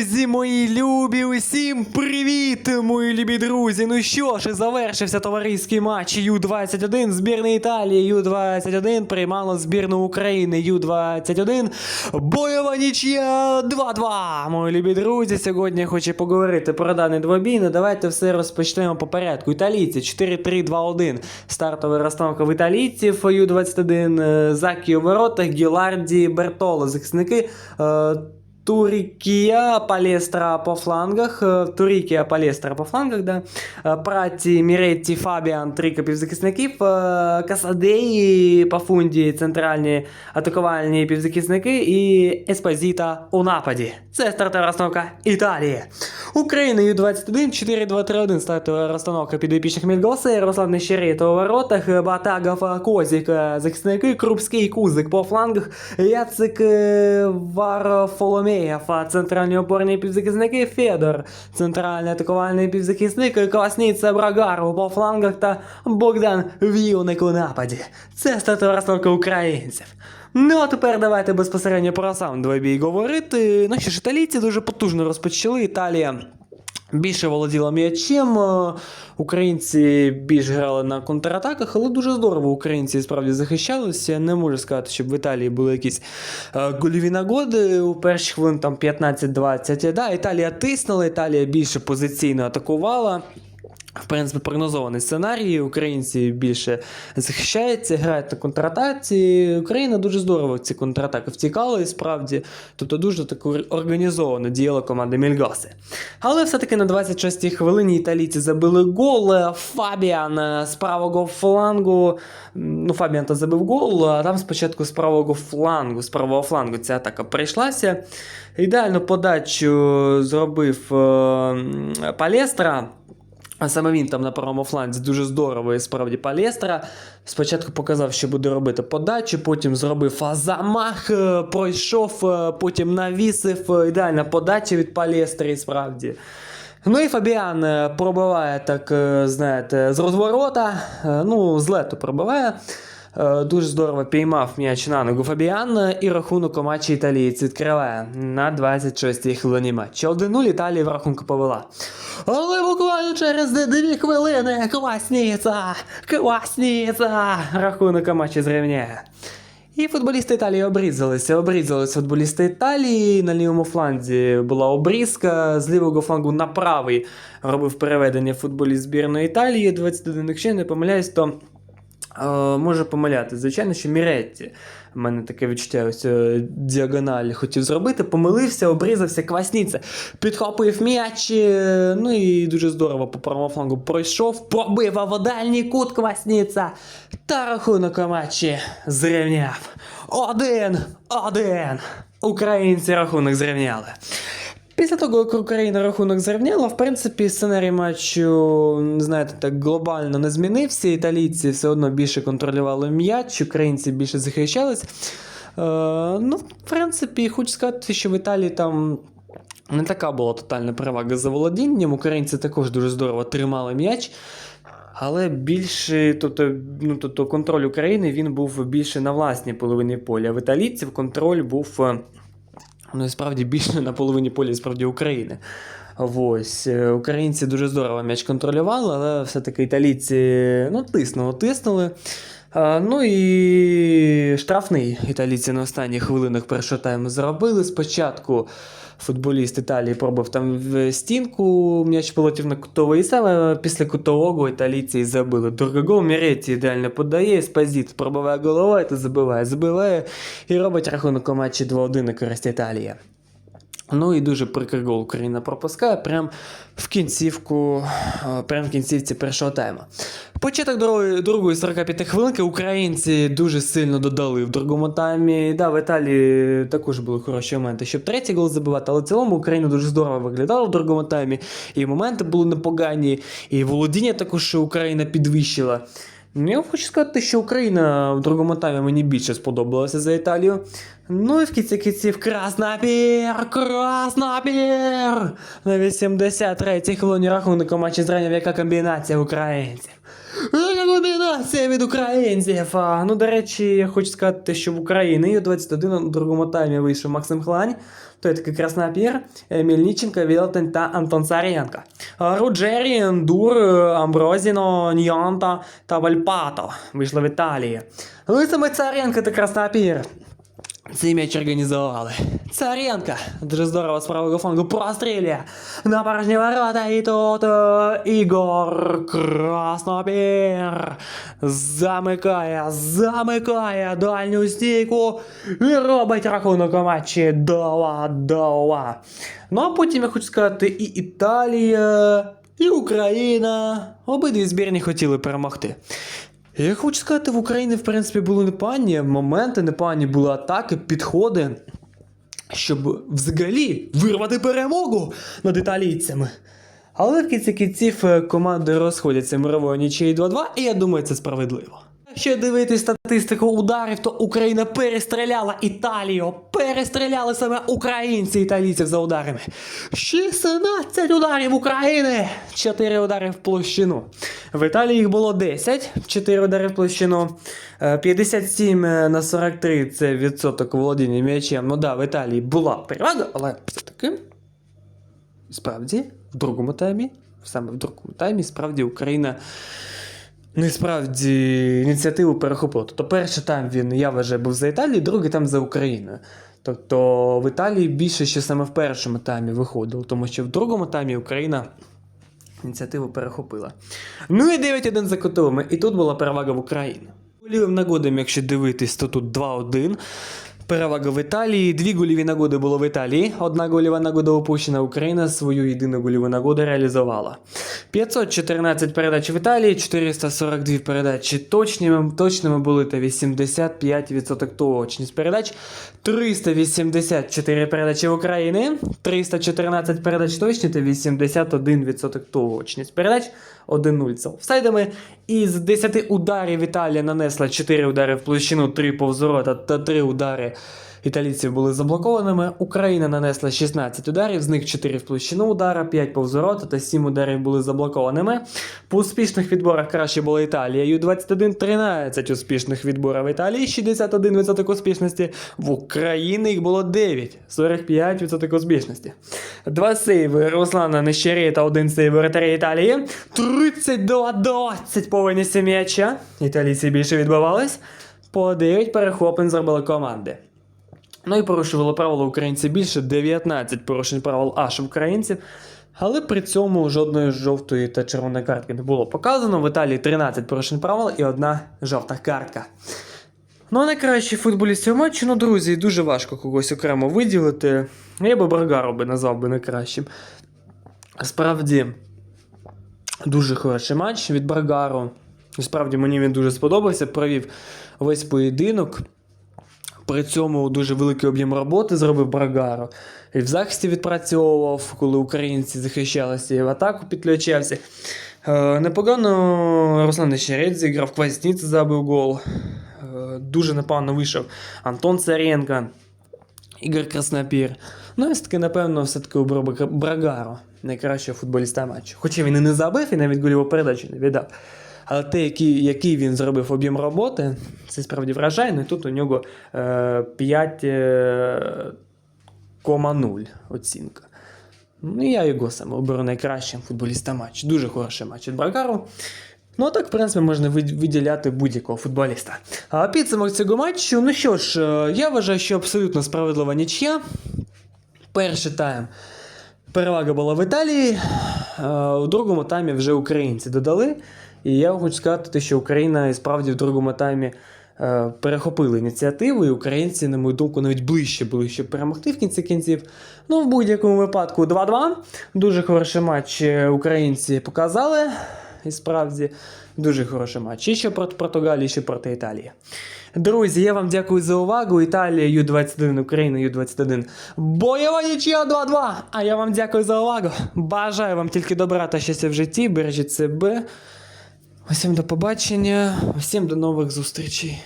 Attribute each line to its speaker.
Speaker 1: Друзі, мої любі, усім привіт, мої любі друзі. Ну що ж, і завершився товариський матч Ю-21 збірної Італії. Ю-21 приймало збірну України. Ю-21 бойова нічия 2-2. Мої любі друзі, сьогодні я хочу поговорити про даний двобій. Ну давайте все розпочнемо по порядку. Італійці 4-3-2-1. Стартова розстановка в італійців Ю-21. е, Закі у воротах, Гіларді, Бертоло, захисники. е, Турікія Палестра по флангах. е, Турікія Палестра по флангах, да. Е, Праті, Міретті, Фабіан, трійка півзахисників. е, Касадеї, Пафунді, центральні атакувальні півзахисники і Еспозіта у нападі. Це стартова розстановка Італії. Україна Ю-21, 4-2-3-1 стартова розстановка підопічних Мільгоси, Руслан Нещерето у воротах, Батагов, Козік, е, захисники, Крупський, Кузик по флангах, Яцик, е, Варфоломеєв, а центральні опорні півзахисники, Федор, центральний атакувальний півзахисник, класниця Брагару по флангах та Богдан вівник у нападі. Це стартова розстановка українців. Ну а тепер давайте безпосередньо про сам двобій говорити. Ну що ж, італійці дуже потужно розпочали. Італія більше володіла м'ячем. е, Українці більш грали на контратаках, але дуже здорово українці справді захищалися. Не можу сказати, щоб в Італії були якісь е, гольові нагоди у перші хвилин там 15-20. Да, Італія тиснула, Італія більше позиційно атакувала. В принципі, прогнозований сценарій. Українці більше захищаються, грають на контратаці. Україна дуже здорово в ці контратаки втікала і справді. Тобто дуже так організовано діяла команда Мільгаси. Але все-таки на 26-й хвилині італійці забили гол. Фабіан з правого флангу. Ну, Фабіан то забив гол, а там спочатку з правого флангу, з правого флангу ця атака прийшлася. Ідеальну подачу зробив е, Палестра. А саме він там на правому фланзі дуже здорово і справді Палестра. Спочатку показав, що буде робити подачу, потім зробив замах, е, пройшов, е, потім навісив. е, Ідеальна подача від Палестри, і справді. Ну і Фабіан пробиває, так, знаєте, з розворота, ну, з лету пробиває. Е, Дуже здорово піймав м'яч на ногу Фабіан і рахунок у матчі італієць відкриває на 26-й хвилині матчу. 1-0 Італія в рахунку повела. Але буквально через дві хвилини класніця, класніця, рахунок у матчі зрівняє. І футболісти Італії обрізалися. Обрізались футболісти Італії. На лівому фланзі була обрізка. З лівого флангу на правий робив переведення футболіст збірної Італії. 21, якщо я не помиляюсь, то може помиляти. Звичайно, що Міретті. У мене таке відчуття ось е, діагональ хотів зробити, помилився, обрізався, квасніця, підхопив м'яч, е, ну і дуже здорово по правому флангу пройшов, пробив дальній кут квасніця. Та рахунок у матчі зрівняв. Один, один. Українці рахунок зрівняли. Після того, як Україна рахунок зрівняла, в принципі, сценарій матчу, знаєте, так глобально не змінився. Італійці все одно більше контролювали м'яч, українці більше захищались. Е, ну, в принципі, хочу сказати, що в Італії там. Не така була тотальна перевага за володінням. Українці також дуже здорово тримали м'яч. Але більше, тобто, ну, тобто контроль України він був більше на власній половині поля. В італійців контроль був е, ну, справді більше на половині поля, справді України. Ось. е, Українці дуже здорово м'яч контролювали, але все-таки італійці ну, тиснули, тиснули. Ну і штрафний італійці на останніх хвилинах першого тайму зробили. Спочатку футболіст Італії пробив там в стінку, м'яч полетів на кутовий, саме після кутового італійці і забили. Дорогого Міреті ідеально подає, Спазіт пробиває головою та забиває, забиває і робить рахунок у матчі 2-1 на користь Італії. Ну і дуже прикрий гол Україна пропускає прям в кінцівку, е, прям в кінцівці першого тайму. Початок другої, другої 45 хвилинки українці дуже сильно додали в другому таймі. Да, в Італії також були хороші моменти, щоб третій гол забивати, але в цілому Україна дуже здорово виглядала в другому таймі. І моменти були непогані, і володіння також Україна підвищила. Ну, я хочу сказати, що Україна в другому таймі мені більше сподобалася за Італію. Ну і в кінці кінців Краснопір! Краснопір! На 83-й хвилині рахунок у матчі зранів яка комбінація українців. Яка від українців! Ну, до речі, я хочу сказати, що в Україні у 21 у другому таймі вийшов Максим Хлань. То є такий краснопір, е, Вілтен та Антон Царенко. Е, Руджері, Ендур, е, Амброзіно, Ньонта та Вальпато вийшли в Італії. Лисами Царенко та краснопір. Цей м'яч організували. Царенко дуже здорово з правого флангу прострілює на порожні ворота. І тут е, Ігор Краснопір замикає, замикає дальню стійку і робить рахунок у матчі 2-2. Ну а потім я хочу сказати, і Італія, і Україна. Обидві збірні хотіли перемогти. Я хочу сказати, в Україні, в принципі, були непогані моменти, непогані були атаки, підходи, щоб взагалі вирвати перемогу над італійцями. Але в кінці кінців е, команди розходяться мировою нічиєю 2-2, і я думаю, це справедливо. Якщо дивитись статистику ударів, то Україна перестріляла Італію. Перестріляли саме українці італійців за ударами. 16 ударів України! 4 удари в площину. В Італії їх було 10, 4 удари в площину. Е, 57 на 43 це відсоток володіння м'ячем. Ну да, в Італії була перевага, але все-таки справді в другому таймі, саме в другому таймі, справді Україна. Ну і справді ініціативу перехопила. Тобто перший тайм він, я вважаю, був за Італією, другий тайм за Україною. Тобто в Італії більше ще саме в першому таймі виходило, тому що в другому таймі Україна ініціативу перехопила. Ну і 9-1 за котовими, і тут була перевага в Україні. Лівим нагодам, якщо дивитись, то тут 2-1. Перевага в Італії. Дві гольові нагоди було в Італії. Одна гольова нагода упущена. Україна свою єдину гольову нагоду реалізувала. 514 передач в Італії, 442 передачі точними, точними були та 85% точність передач. 384 передачі в Україні, 314 передач точні та 81% точність передач. 1-0 з офсайдами. Із 10 ударів Італія нанесла 4 удари в площину, 3 повз ворота та 3 удари італійців були заблокованими. Україна нанесла 16 ударів, з них 4 в площину удара, 5 повз ворота та 7 ударів були заблокованими. По успішних відборах краще була Італія. Ю-21 13 успішних відборів Італії, 61% успішності. В Україні їх було 9, 45% успішності. Два сейви Руслана Нещері та один сейв воротаря Італії. 32-20 по винесі м'яча. Італійці більше відбивались. По 9 перехоплень зробили команди. Ну і порушували правила українці більше 19 порушень правил аж українців. Але при цьому жодної жовтої та червоної картки не було показано. В Італії 13 порушень правил і одна жовта картка. Ну, а найкращі футболісти матчу, ну, друзі, дуже важко когось окремо виділити. Я би Брагару би назвав би найкращим. Справді, дуже хороший матч від Брагару. Справді мені він дуже сподобався. Провів весь поєдинок. При цьому дуже великий об'єм роботи зробив Брагаро. І в захисті відпрацьовував, коли українці захищалися, і в атаку підключався. Е, непогано Руслан Щерець зіграв, Квасніц забив гол. Е, дуже непогано вийшов Антон Царенко, Ігор Краснопір. Ну, і все-таки, напевно, все-таки обрав Брагаро, найкращого футболіста матчу. Хоча він і не забив, і навіть голіву передачу не віддав. Але те, який, який він зробив об'єм роботи, це справді вражає. Ну і тут у нього е, 5,0 оцінка. Ну, я його саме оберу найкращим футболістом матчу. Дуже хороший матч від Брагару. Ну, а так, в принципі, можна виділяти будь-якого футболіста. А підсумок цього матчу. Ну що ж, е, я вважаю, що абсолютно справедлива нічия. Перший тайм. Перевага була в Італії, е, у другому таймі вже українці додали. І я хочу сказати, що Україна і справді в другому таймі е, перехопили ініціативу, і українці, на мою думку, навіть ближче були, щоб перемогти в кінці кінців. Ну, в будь-якому випадку 2-2. Дуже хороший матч е, українці показали. І справді дуже хороший матч. І ще проти Португалії, ще проти Італії. Друзі, я вам дякую за увагу. Італія Ю-21, Україна Ю-21. Бойова нічия 2-2. А я вам дякую за увагу. Бажаю вам тільки добра та щастя в житті. Бережіть себе. Усім до побачення, усім до нових зустрічей.